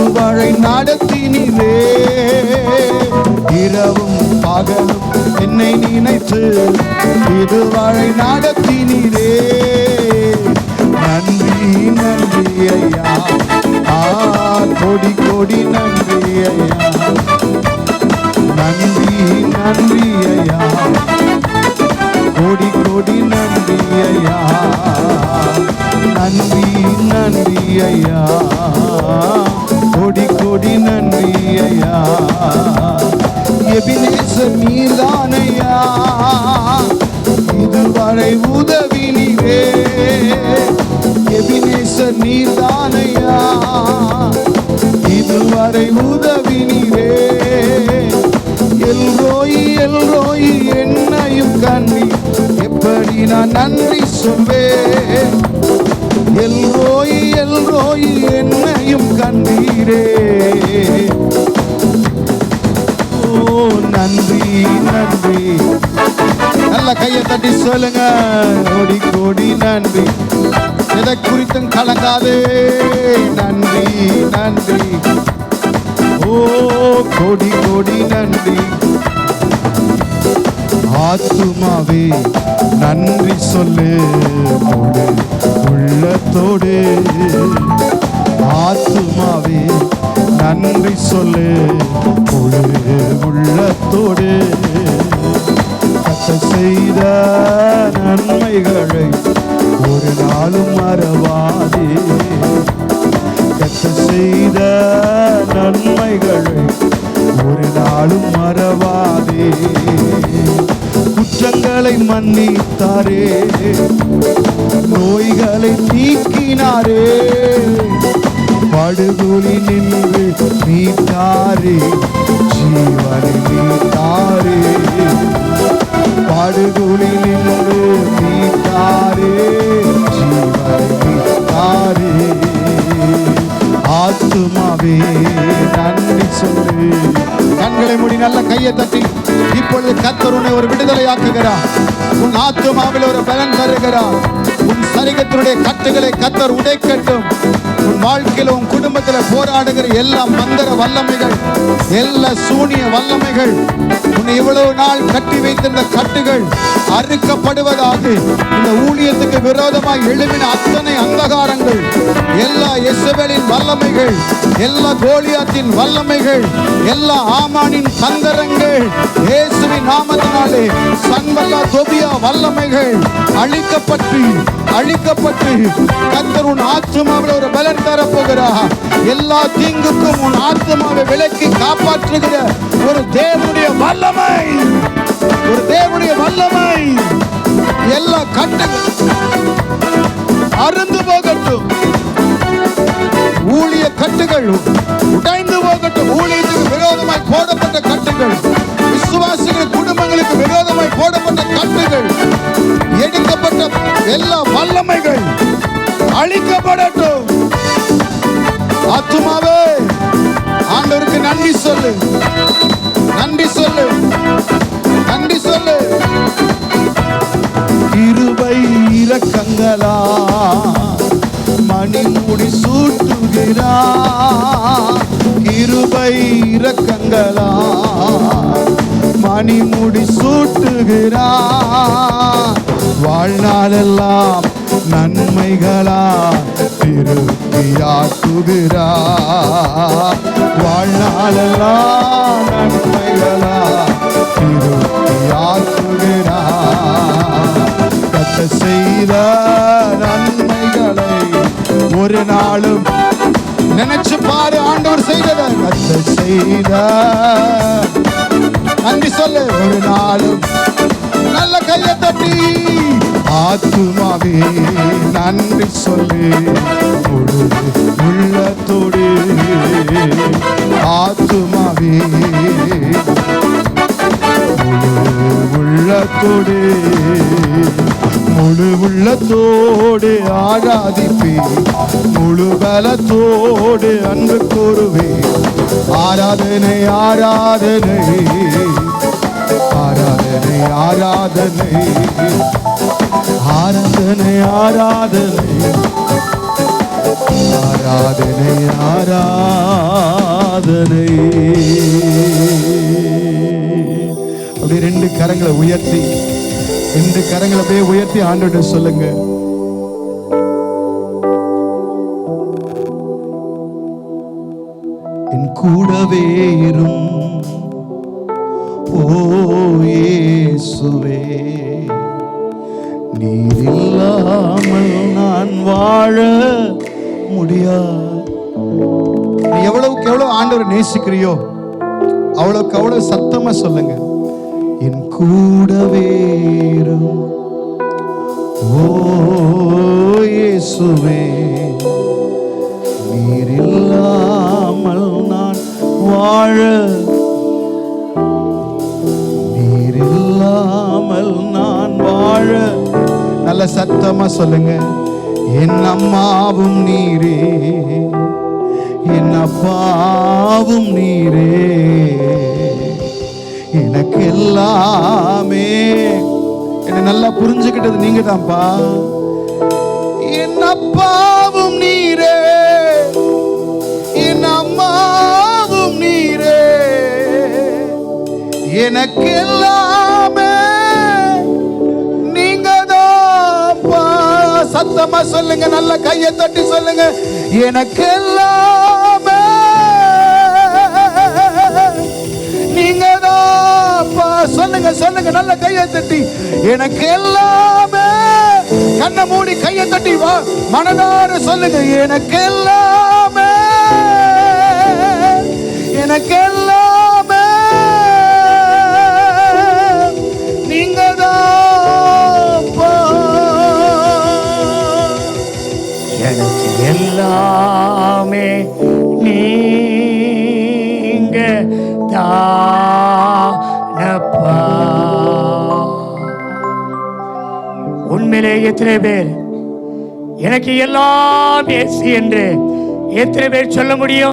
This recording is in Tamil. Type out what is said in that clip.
இதுவரை நடத்தினீரே இரவும் பகலும் என்னை நினைத்து இது இதுவரை நடத்தினீரே நன்றி நன்றி ஐயா. ஆ கொடி கொடி நன்றி ஐயா. நன்றி நன்றி ஐயா. கொடி கொடி நன்றி ஐயா. நன்றி நன்றி ஐயா. கொடி கொடி நன்றியா எபினேசர் நீர்தானையா இதுவரை உதவி நீரே. எபினேசர் நீர்தானையா இதுவரை உதவி நீவே எல்ரோயி எல்ரோயி என்னையும் கண்ணி எப்படி நான் நன்றி சொல்வேன்? எல்ரோயி போய் என்னையும் கண்டீரே. ஓ நன்றி நன்றி. நல்ல கையை தட்டி சொல்லுங்க. கோடி கோடி நன்றி. எதை குறித்தும் கலங்காதே. நன்றி நன்றி. ஓ கோடி கோடி நன்றி. ஆத்துமாவே நன்றி சொல்லு முழு உள்ளத்தோடு. ஆத்துமாவே நன்றி சொல்லு முழு உள்ளத்தோடு. கத்த செய்த நன்மைகளை ஒரு நாளும் மறவாதே. கத்த செய்த நன்மைகளை ஒரு நாளும் மறவாதே. குற்றங்களை மன்னித்தாரே. நோய்களை நீக்கினாரே படுகொலி நின்று மீட்டாரே. ஜீவனை மீட்டாரே. படுகொலி நின்று மீட்டாரே. ஜீவனை மீட்டாரே. ஆத்துமாவே நன்றி சொல்லு. கண்களை மூடி நல்ல கையை தட்டி இப்பொழுது கத்தர் உன்னை ஒரு விடுதலை ஆக்குகிறார் உன் ஆத்துமாவில் ஒரு பலன் தருகிறார். உன் சரீரத்தினுடைய கட்டுகளை கத்தர் உடைக்கட்டும். உன் வாழ்க்கையில் உன் குடும்பத்தில் போராடுகிற எல்லா மந்திர வல்லமைகள் எல்லா சூனிய வல்லமைகள் உன்னை இவ்வளவு நாள் கட்டி வைத்திருந்த கட்டுகள் அறுக்கப்படுவதாக இந்த ஊழியத்துக்கு விரோதமாக எழுப்பின அத்தனை அந்தகாரங்கள் எல்லா இசபெலின் வல்லமைகள் எல்லா கோலியாத்தின் வல்லமைகள் எல்லா ஆமானின் தந்தரங்கள் இயேசுவின் நாமத்தினாலே சன்பல்லா தொபியா வல்லமைகள் அழிக்கப்பட்டு அழிக்கப்பட்டு கத்தர் உன் ஆத்மாவில் ஒரு பலன் தரப்போகிறார். எல்லா தீங்குக்கும் உன் ஆத்மாவை விலக்கி காப்பாற்றுகிற ஒரு தேவனுடைய வல்லமை. ஒரு தேவனுடைய வல்லமை. எல்லா கட்டுகள் அருந்து போகட்டும். ஊழிய கட்டுகள் உடைந்து எல்லா வல்லமைகள் அழிக்கப்படட்டும். ஆத்துமாவே ஆண்டவருக்கு நன்றி சொல்லு. நன்றி சொல்லு. நன்றி சொல்லு. இருபை இரக்கங்களா மணிமுடி சூட்டுகிறா. இருபை இரக்கங்களா மணிமுடி சூட்டுகிறா. வாழ்நாளெல்லாம் நன்மைகளா திருப்தியாக்குகிறா வாழ்நாளெல்லாம் நன்மைகளா திருப்தியாக்குகிறா கத்த செய்த நன்மைகளை ஒரு நாளும் நினைச்சு பாரு ஆண்டவர் செய்தத. கத்த செய்த நன்றி சொல்லு. ஒரு நாளும் நல்ல கையை தட்டி ஆத்துமாவே நன்றி சொல்லு. முழு உள்ளத்தோடு. ஆத்துமாவே முழு உள்ளத்தோடு. முழு உள்ளத்தோடு ஆராதிப்பே. முழு பலத்தோடு அன்பு கூறுவே. ஆராதனை ஆராதனை. ஆராதனை ஆராதனை. ஆராதனை ஆராதனை. ஆராதனை ஆராதனை. அப்படி அப்படியே ரெண்டு கரங்களை உயர்த்தி ரெண்டு கரங்களை அப்படியே உயர்த்தி ஆண்டோட சொல்லுங்க. என் கூடவே இரும். ஓ நீரில்லாமல் நான் வாழ முடியாது நீ எவ்வளவுக்கு எவ்வளவு ஆண்டவர் நேசிக்கிறியோ அவ்வளவுக்கு அவ்வளவு சத்தமா சொல்லுங்க. என் கூடவே ஓ இயேசுவே. நல்ல சத்தமா சொல்லுங்க. என் அம்மாவும் நீரே என் அப்பாவும் நீரே எனக்கு எல்லாமே என்ன நல்லா புரிஞ்சுக்கிட்டது நீங்க தான்ப்பா என் அப்பாவும் நீரே என் அம்மாவும் நீரே எனக்கு எல்லாம் சொல்லுங்க நல்ல கையை தட்டி சொல்லுங்க. எனக்கு எல்லாமே நீங்க சொல்லுங்க சொல்லுங்க நல்ல கையை தட்டி. எனக்கு எல்லாமே கண்ணை மூடி கையை தட்டி வா. மனதார சொல்லுங்க எனக்கு எல்லாமே எனக்கு எல்லாமே தானப்பா உண்மையிலே எத்தனை பேர் எனக்கு எல்லாம் ஏசி என்று எத்தனை பேர் சொல்ல முடியும்?